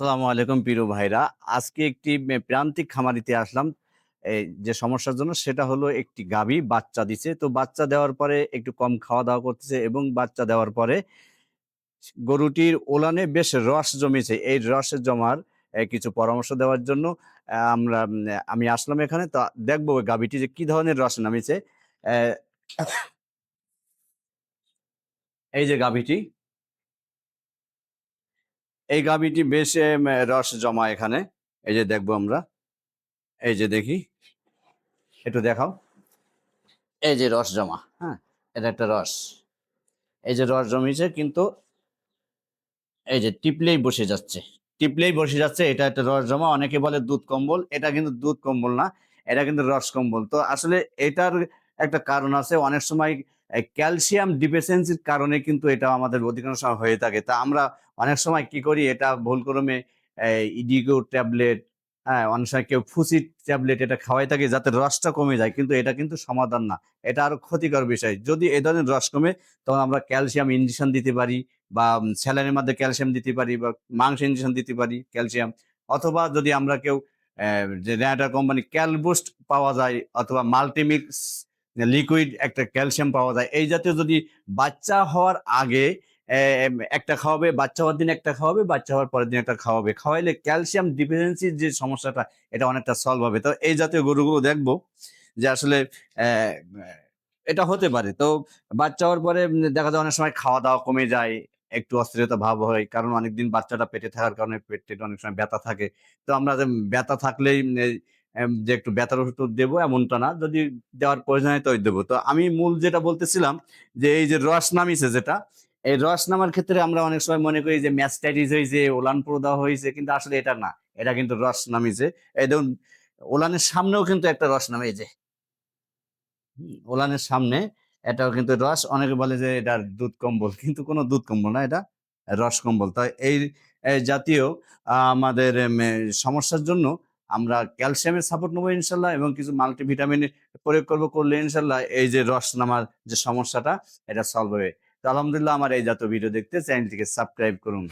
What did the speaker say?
আসসালামু আলাইকুম পিরু ভাইরা। আজকে একটি প্রান্তিক খামারিতে আসলাম। যে সমস্যার জন্য সেটা হলো একটি গাভী বাচ্চা দিছে। তো বাচ্চা দেওয়ার পরে একটু কম খাওয়া দাওয়া করতেছে এবং বাচ্চা দেওয়ার পরে গরুটির ওলানে বেশ রস জমেছে। এই রস জমার কিছু পরামর্শ দেওয়ার জন্য আমরা আমি আসলাম এখানে। তো দেখব গাভীটি যে কি ধরনের রস আহ, এই যে গাভীটি। এই গাভীটি বেশ রস জমা এখানে। এই যে দেখব আমরা। এই যে দেখি। একটু দেখাও। এই যে রস জমা হ্যাঁ? এটা একটা রস। এই যে রস জমিছে কিন্তু এই যে টিপলেই বসে যাচ্ছে। টিপলেই বসে যাচ্ছে, এটা একটা রস জমা। অনেকে বলে দুধ কম্বল, এটা কিন্তু দুধ কম্বল না, এটা কিন্তু রস কম্বল। তো আসলে এটার একটা কারণ আছে, অনেক সময় ক্যালসিয়াম ডিফিসিয়েন্সির কারণে কিন্তু এটা আমাদের অধিকাংশ হয়ে থাকে। তা আমরা অনেক সময় কি করি, এটা ভুল ক্রমে ইডিগো ট্যাবলেট হ্যাঁ অনেক সময় কেউ ফুসি ট্যাবলেট এটা খাওয়াই থাকে যাতে রসটা কমে যায়, কিন্তু এটা কিন্তু সমাধান না। এটা আরও ক্ষতিকর বিষয়। যদি এ ধরনের রস কমে, তখন আমরা ক্যালসিয়াম ইঞ্জেকশন দিতে পারি বা স্যালারির মধ্যে ক্যালসিয়াম দিতে পারি বা মাংস ইঞ্জেকশন দিতে পারি ক্যালসিয়াম। অথবা যদি আমরা কেউ যে র্যাটা কোম্পানি ক্যালবুস্ট পাওয়া যায় অথবা মাল্টিমিক্স লিকুইড একটা ক্যালসিয়াম পাওয়া যায়। এই জাতীয় যদি বাচ্চা হওয়ার আগে একটা খাওয়াবে, বাচ্চা হওয়ার দিন একটা খাওয়াবে, বাচ্চা হওয়ার পরের দিন একটা খাওয়াবে। খাওয়াইলে ক্যালসিয়াম ডিফিসিয়েন্সির যে সমস্যাটা, এটা অনেকটা সলভ হবে। তো এই জাতীয় গরুগুলো দেখব যে আসলে এটা হতে পারে। তো বাচ্চা হওয়ার পরে দেখা যায় অনেক সময় খাওয়া দাওয়া কমে যায়, একটু অস্থিরতা ভাব হয়, কারণ অনেকদিন বাচ্চাটা পেটে থাকার কারণে পেট অনেক সময় ব্যথা থাকে। তো আমরা ব্যথা থাকলেই যে একটু ব্যথার ওষুধ দেবো এমনটা না, যদি দেওয়ার প্রয়োজন হয় তো দেবো। তো আমি মূল যেটা বলতেছিলাম যে এই যে রস নামিছে যেটা, এই রস নামার ক্ষেত্রে আমরা অনেক সময় মনে করি যে ম্যাস্টাইটিস হয়েছে, ওলান প্রদা হয়েছে, কিন্তু আসলে এটা না, এটা কিন্তু রস নামিছে এই দেখুন, ওলানের সামনেও কিন্তু একটা রস নামে যে ওলানের সামনে এটাও কিন্তু রস, অনেকে বলে যে এটা দুধ কম্বল, কিন্তু কোনো দুধ কম্বল না, এটা রস কম্বল। তাই এই জাতীয় আমাদের সমস্যার জন্য আমরা ক্যালসিয়ামের সাপোর্ট নেব ইনশাল্লাহ এবং কিছু মাল্টিভিটামিন প্রয়োগ করব করলে ইনশাল্লাহ এই যে রস নামার যে সমস্যাটা, এটা সলভ হবে। তো আলহামদুলিল্লাহ আমার এই জাতীয় ভিডিও দেখতে চ্যানেলটিকে সাবস্ক্রাইব করুন।